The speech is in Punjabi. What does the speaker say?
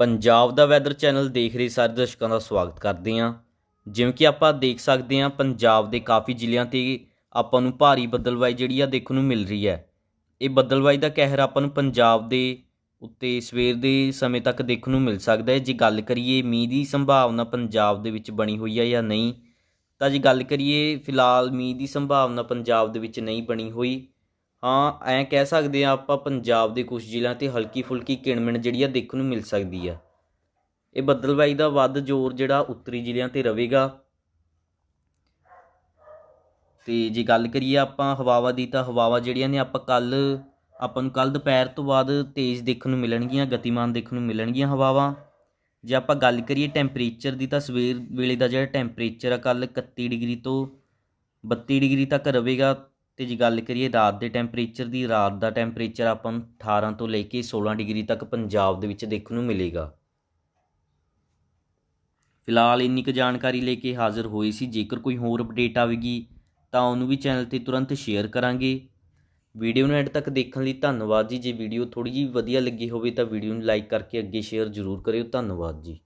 ਪੰਜਾਬ ਦਾ ਵੈਦਰ ਚੈਨਲ ਦੇਖ ਰਹੇ ਸਾਰੇ ਦਰਸ਼ਕਾਂ ਦਾ ਸਵਾਗਤ ਕਰਦੇ ਹਾਂ। ਜਿਵੇਂ ਕਿ ਆਪਾਂ ਦੇਖ ਸਕਦੇ ਹਾਂ, ਪੰਜਾਬ ਦੇ ਕਾਫੀ ਜ਼ਿਲ੍ਹਿਆਂ ਤੇ ਆਪਾਂ ਨੂੰ ਭਾਰੀ ਬੱਦਲਵਾਈ ਜਿਹੜੀ ਆ ਦੇਖਣ ਨੂੰ ਮਿਲ ਰਹੀ ਹੈ। ਇਹ ਬੱਦਲਵਾਈ ਦਾ ਕਹਿਰ ਆਪਾਂ ਨੂੰ ਪੰਜਾਬ ਦੇ ਉੱਤੇ ਸਵੇਰ ਦੇ ਸਮੇਂ ਤੱਕ ਦੇਖਣ ਨੂੰ ਮਿਲ ਸਕਦਾ ਹੈ। ਜੇ ਗੱਲ ਕਰੀਏ ਮੀਂਹ ਦੀ ਸੰਭਾਵਨਾ ਪੰਜਾਬ ਦੇ ਵਿੱਚ ਬਣੀ ਹੋਈ ਹੈ ਜਾਂ ਨਹੀਂ, ਤਾਂ ਜੇ ਗੱਲ ਕਰੀਏ ਫਿਲਹਾਲ ਮੀਂਹ ਦੀ ਸੰਭਾਵਨਾ ਪੰਜਾਬ ਦੇ ਵਿੱਚ ਨਹੀਂ ਬਣੀ ਹੋਈ। ਹਾਂ, ਐਂ ਕਹਿ ਸਕਦੇ ਆ ਆਪਾਂ ਪੰਜਾਬ ਦੇ ਕੁਝ ਜ਼ਿਲ੍ਹਿਆਂ ਤੇ ਹਲਕੀ ਫੁਲਕੀ ਕਿਣਮਿਣ ਜਿਹੜੀ ਆ ਦੇਖਣ ਨੂੰ ਮਿਲ ਸਕਦੀ ਆ। ਇਹ ਬੱਦਲਬਾਈ ਦਾ ਵੱਧ ਜ਼ੋਰ ਜਿਹੜਾ ਉੱਤਰੀ ਜ਼ਿਲ੍ਹਿਆਂ ਤੇ ਰਹੇਗਾ। ਤੇ ਜੇ ਗੱਲ ਕਰੀਏ ਆਪਾਂ ਹਵਾਵਾਂ ਦੀ ਤਾਂ ਹਵਾਵਾਂ ਜਿਹੜੀਆਂ ਨੇ ਆਪਾਂ ਕੱਲ ਆਪਾਂ ਨੂੰ ਕੱਲ ਦੁਪਹਿਰ ਤੋਂ ਬਾਅਦ ਤੇਜ਼ ਦੇਖਣ ਨੂੰ ਮਿਲਣਗੀਆਂ, ਗਤੀਮਾਨ ਦੇਖਣ ਨੂੰ ਮਿਲਣਗੀਆਂ ਹਵਾਵਾਂ। ਜੇ ਆਪਾਂ ਗੱਲ ਕਰੀਏ ਟੈਂਪਰੇਚਰ ਦੀ ਤਾਂ ਸਵੇਰ ਵੇਲੇ ਦਾ ਜਿਹੜਾ ਟੈਂਪਰੇਚਰ ਆ ਕੱਲ 31 ਡਿਗਰੀ ਤੋਂ 32 ਡਿਗਰੀ ਤੱਕ ਰਹੇਗਾ। ਤੇ ਜੇ ਗੱਲ ਕਰੀਏ ਰਾਤ ਦੇ ਟੈਂਪਰੇਚਰ ਦੀ, ਰਾਤ ਦਾ ਟੈਂਪਰੇਚਰ ਆਪਾਂ ਨੂੰ 18 ਤੋਂ ਲੈ ਕੇ 16 ਡਿਗਰੀ ਤੱਕ ਪੰਜਾਬ ਦੇ ਵਿੱਚ ਦੇਖਣ ਨੂੰ ਮਿਲੇਗਾ। ਫਿਲਹਾਲ ਇੰਨੀ ਕੁ ਜਾਣਕਾਰੀ ਲੈ ਕੇ ਹਾਜ਼ਰ ਹੋਈ ਸੀ। ਜੇਕਰ ਕੋਈ ਹੋਰ ਅਪਡੇਟ ਆਵੇਗੀ, ਤਾਂ ਉਹਨੂੰ ਵੀ ਚੈਨਲ ਤੇ ਤੁਰੰਤ ਸ਼ੇਅਰ ਕਰਾਂਗੇ। ਵੀਡੀਓ ਨੂੰ ਐਡ ਤੱਕ ਦੇਖਣ ਲਈ ਧੰਨਵਾਦ ਜੀ। ਜੇ ਵੀਡੀਓ ਥੋੜੀ ਜਿਹੀ ਵਧੀਆ ਲੱਗੀ ਹੋਵੇ ਤਾਂ ਵੀਡੀਓ ਨੂੰ ਲਾਈਕ ਕਰਕੇ ਅੱਗੇ ਸ਼ੇਅਰ ਜ਼ਰੂਰ ਕਰਿਓ। ਧੰਨਵਾਦ ਜੀ।